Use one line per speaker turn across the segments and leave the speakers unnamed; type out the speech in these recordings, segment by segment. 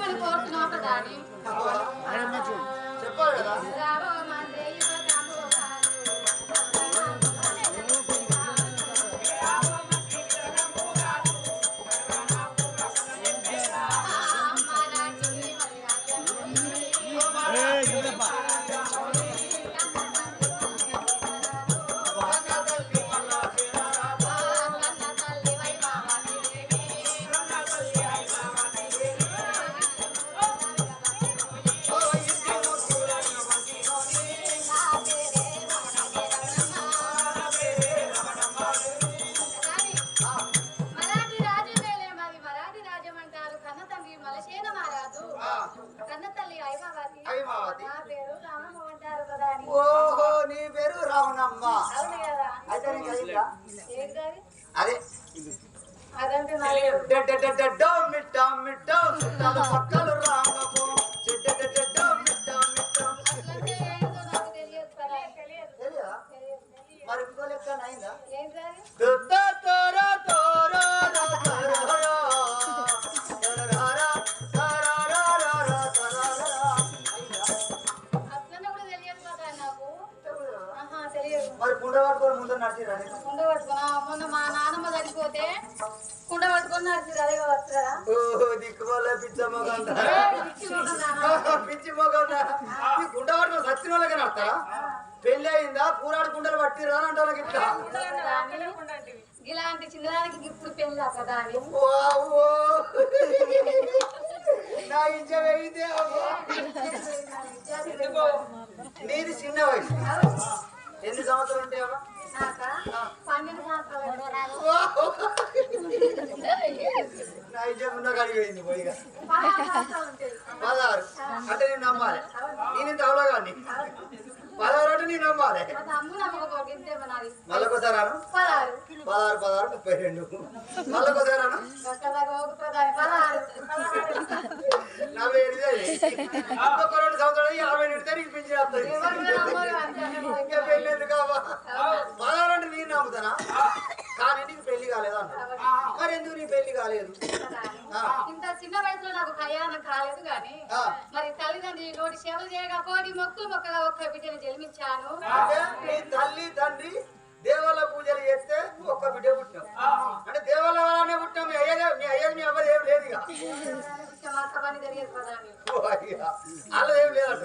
నువ్వేమని కోరుతున్నావు కదా
చెప్పాలి కదా.
అదంటే నాకు
డెడ్డెడ్డెడ్డో మిట్టా
కుండ పట్టుకున్నా. మొన్న మా నాన్నమ్మ చనిపోతే కుండ పట్టుకొని నడిచి అదే వస్తుందా
ఓహో దిక్కుమాల పిచ్చ పిచ్చి మొగం ఈ కుండ పట్టుకొని సచ్చిన వాళ్ళకి నడతారా పెళ్ళి అయిందా? కూరాడు కుండలు పట్టిరా అని అంటే వాళ్ళకి ఇట్లా.
ఇలాంటి చిన్నదానికి ఇప్పుడు పెళ్ళా కదా.
నా అవ్వో. నీది చిన్న వయసు. ఎన్ని సంవత్సరాలు ఉంటాయమ్మా?
పదహారు
అంటే నేను నమ్మాలి నేను ఇంత అవలా కానీ పదహారు అంటే నేను నమ్మాలి. మళ్ళొకసారి.
పదహారు
పదహారు ముప్పై రెండు మళ్ళొకసారి నలభై ఎనిమిది ఇంకొక రెండు సంవత్సరాలు యాభై నిడితే నీకు పెళ్ళి ఎందుకు అంటే నేను నమ్ముతానా? కానీ నీకు పెళ్ళి కాలేదా అన్న మరి ఎందుకు నీ పెళ్ళి కాలేదు.
ఇంత చిన్న వయసులో నాకు కళ్యాణం కాలేదు కానీ. మరి తల్లిదండ్రి నోటి సేవలు చేయగా కోడి మొక్కులు మొక్కగా ఒక్క బిడ్డను జన్మించాను.
అంటే తల్లి తండ్రి దేవాల పూజలు చేస్తే ఒక్క బిడ్డ పుట్టినావు అంటే దేవాల వల్లనే పుట్టినావు మీ అయ్యగా మీ అయ్యది మీ అవ్వది ఏం లేదు ఇక. ఏం లేదంట.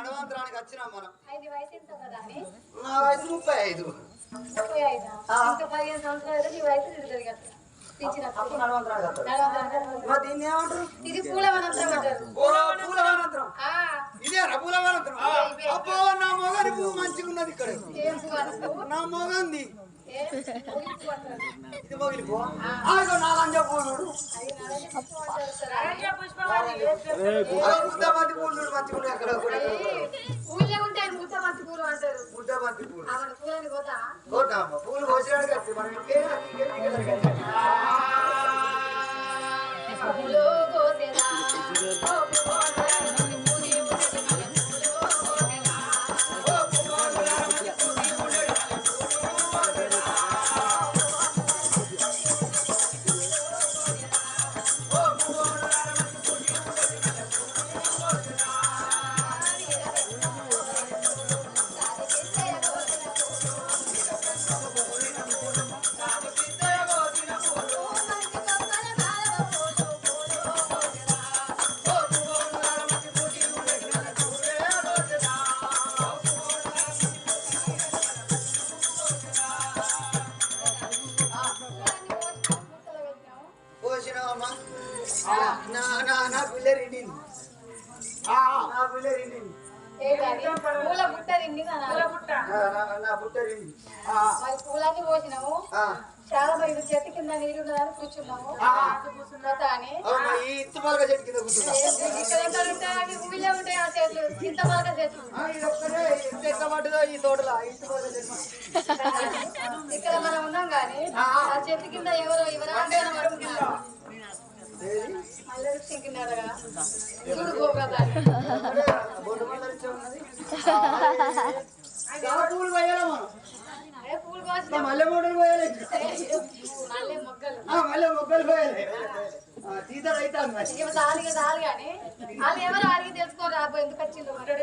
నడవంతరానికి వచ్చినాం మనం. నా వయసు ముప్పై ఐదు. అప్పుడు నడవంతరానికి వస్తాడు. మరి దీన్ని ఏమంటారు?
ఇది పూల
పూలవానంతరం.
ఆ,
ఇదే పూలవానంతరం. అబ్బో నా మొగని పువ్వు మంచిగా ఉన్నది ఇక్కడ? నా మొగంది. పూలు కోసినాడు మనం
పూలు కోసేదా వచ్చినావమ్మా నా నా
నా పిల్ల రెండింది
నా పిల్ల రెండింది పూల బుట్ట తిండి
నా బుట్ట. రిండి
పూలన్నీ పోసినాము. చాలా మరి ఇది చెట్టు కింద నీరు ఉన్నదని కూర్చున్నాము అని
ఈ చెట్టు కింద కూర్చున్నా.
ఉంటాయి ఆ చెట్లు
ఎంత పడ్డదో ఈ తోటలో
ఇక్కడ మనం ఉన్నాం కానీ ఆ. చెట్టు కింద ఎవరో ఎవరో అంటే చింకినారుగా చూడు
అదే, బొడ్డు ఉన్నది. మల్లె మూటలు పోయాలి.
మొగ్గలు.
పోయాలి.
వాళ్ళు ఎవరు అడిగి తెలుసుకోరు రాబో ఎందుకు వచ్చిందో. మరి.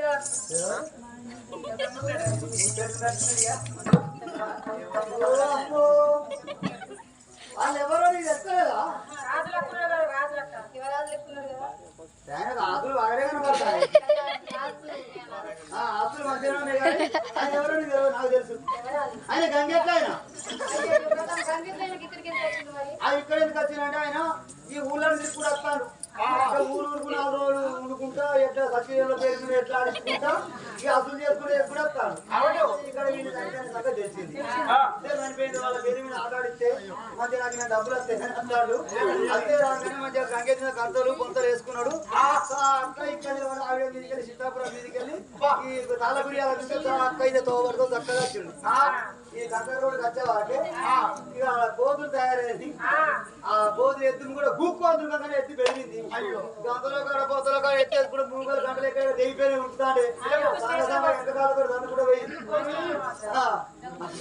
వాళ్ళు ఎవరో నీకు తెచ్చలేదా
యువరాజు లెక్కున్నారు కదా
ఆయన ఆకులు బాగానే కనపడతాయి
రాజులు ఉన్నారు.
ఆ, ఆకులు మంచిగా ఉన్నాయి కానీ ఆయన ఎవరో నీకు తెలియదు, నాకు తెలుసు
యువరాజు.
ఆయన గంగెట్ల ఆయన
అయ్యో, యువరాజు సంగీతానికి ఇక్కడికి ఎందుకు వచ్చింది మరి
ఆ ఇక్కడ ఎందుకు వచ్చిందంటే ఆయన ఈ ఊళ్ళో తిరుగుడు వస్తాడు ఇక్కడ ఊరు ఊరుకు నాలుగు రోజులు ఉండుకుంటా ఎట్లా సచివాలయంలో అసలు వస్తాడు ఇక్కడ వీళ్ళు తెలిసింది. చనిపోయింది వాళ్ళ పేరు మీద ఆటాడిస్తే మంచిగా నాకు నేను డబ్బులు వస్తాయి అని అన్నాడు అంతే రాగానే మంచిగా గంగెత్తిన కంతలు కొంతలు వేసుకున్నాడు. అట్లా ఇక్కడ నిలబడి ఆవిడ మీదకి వెళ్ళి సీతాపురం మీదకి వెళ్ళి ఈ తాళగుడి అక్క అయితే తోవడుతో చక్కగా వచ్చిండు. ఈ కంకర రోడ్డు వచ్చేవాళ్ళకి ఇక తయారైంది. ఆ. బోధులు ఎత్తుని కూడా గూక్కోదులు కానీ ఎత్తి పెరిగింది. గంతలో కాడ పోతలో కాడ ఎత్తేసుకుంటే మూగలు గంటలు ఎక్కడ తెగిపోయి ఉంటుందండి సాగసాగా ఎంతకాలం కూడా నన్ను కూడా పోయింది ఆ,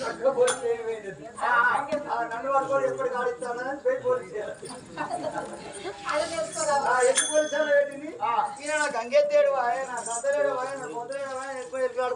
అక్కడ పోలీసు ఏమి పోయింది అది. ఆ, నన్ను పట్టుకొని ఎప్పుడు కాడిస్తానని పోయి పోలీసు
అది తెలుసుకోరా
ఆ ఎత్తు పోలీసాలు పెట్టింది ఈయన నా గంగెత్తేడు ఆయన గంతలేడు ఆయన పొందలేడు ఆయన ఎక్కువ ఎత్తు ఆడుకుంటే ఇక్కడికి వచ్చిండు ఈయన అన్నం పెడితే నిన్నాడు ఈడ కూర్చుని ఆయన గంగెత్తాయని ఆగలేదు కదా
అదే తెలుసుకోరా పానికి
ఇంకా తెలుసుకునేదే ఉన్నది
ఏ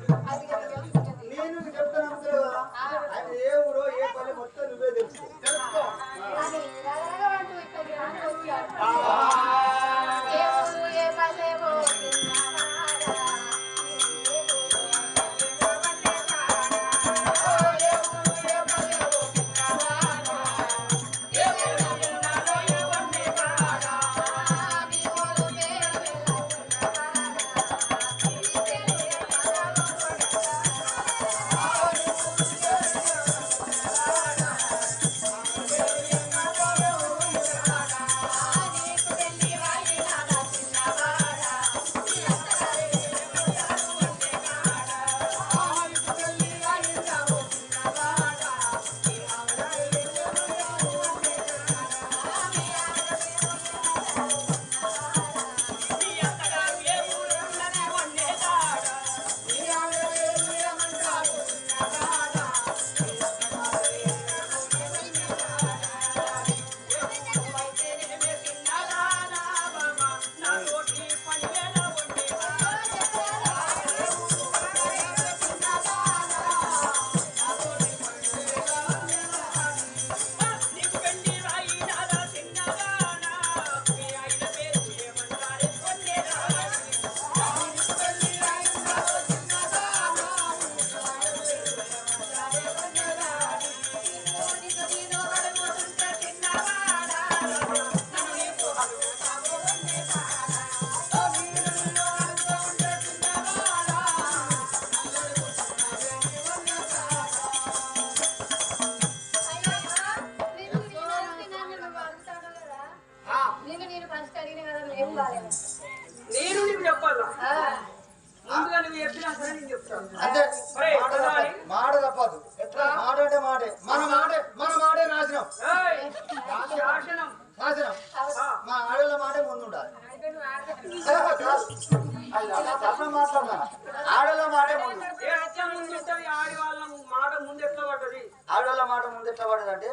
ఆడవాళ్ళ
మాట
ముందెట్టబడదంటే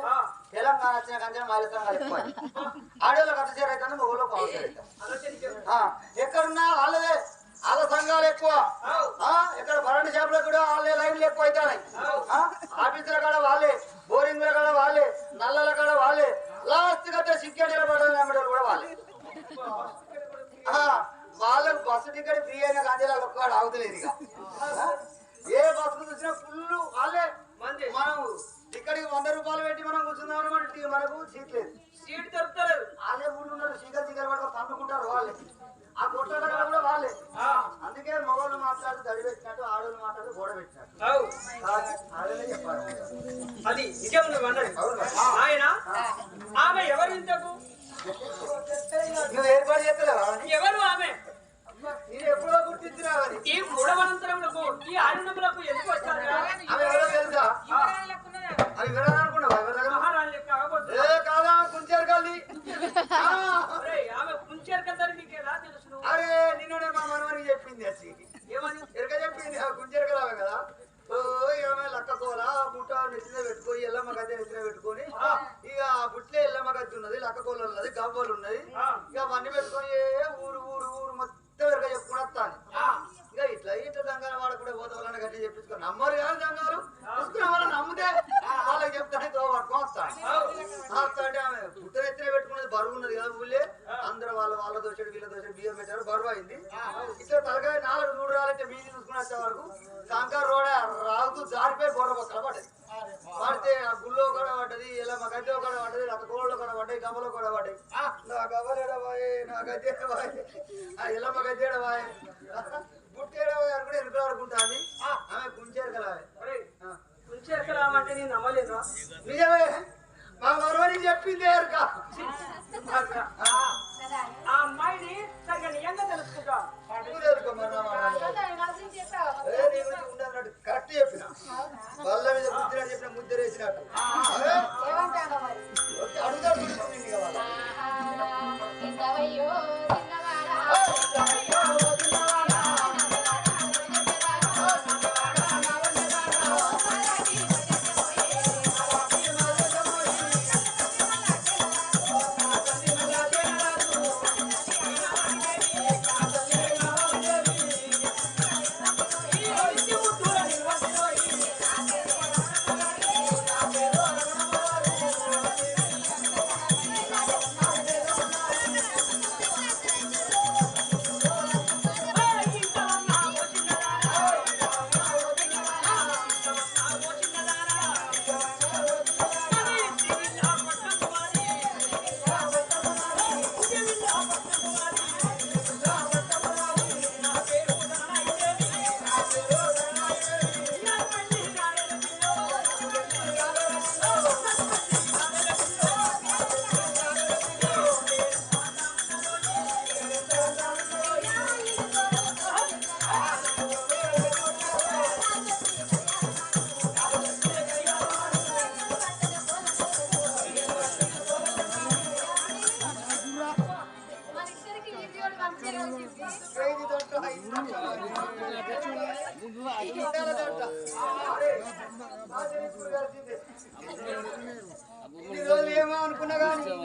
తెలంగాణ వచ్చిన కంటే మాలిస్తాం కలిసిపోయి ఆడవాళ్ళకి అత చేరైతే మొగోళ్ళకు అవసరం ఎక్కడున్నా వాళ్ళదే. వాళ్ళ సంఘాలు ఎక్కువ. ఇక్కడ కరెంట్ షాపులో కూడా వాళ్ళే లైన్లు ఎక్కువ అవుతాయి ఆఫీసుల కాడ వాళ్ళే బోరింగ్ల కాడ వాళ్ళే నల్లల కాడ వాళ్ళే. లాస్ట్ కట్టే సిక్కెట్ నిలబడాలి అమ్మడాలు కూడా వాళ్ళే. వాళ్ళకు బస్సు టికెట్ ఫ్రీ అయిన కానీ వాళ్ళు ఒక్కడ ఆగుతలేదు ఇక. సీట్ లేదు.
సీట్ దొరుకుతలేదు
వాళ్ళే ముందు ఆ
కొట్టాల
అందుకే మగవాళ్ళు మాట్లాడి దడి పెట్టినట్టు ఆడవాళ్ళు
అది ఆయన? ఆమె ఎవరు
ఏర్పాటు చేస్తలేవా
ఎవరు ఆమె?
ఎప్పుడో గుర్తించినావని
ఈ మూడవ ఈ ఆరు ఎందుకు వచ్చాను Wanita. ఎలా
మగదేడవాయ్ పుట్టేడవాయ్ అని కూడా ఎనుకలు ఆడుకుంటాను ఆమె
గుంచెరకలావే గుంచెరకలామంటే నేను నమ్మలేదా
నిజమే మా గౌరవని చెప్పిందే
ఆ అమ్మాయిని సరిగ్గా నియంగా తెలుసుకుంటా
కరెక్ట్ చెప్పిన? వాళ్ళ మీద ముద్ర చెప్పిన ముద్ర వేసినట్టు అడుగుతాడు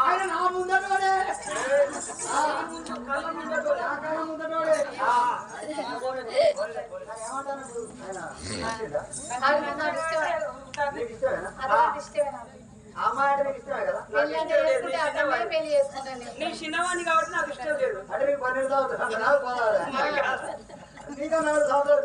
ఆయన
నా ముందటోడే.
కళ్ళ
ముందటోడే.
నేను
చిన్నవాడిని కాబట్టి నాకు ఇష్టం లేదు.
అంటే మీకు పన్నెండు సంవత్సరాలు నాలుగు పదాలు నీకు నాలుగు సంవత్సరాలు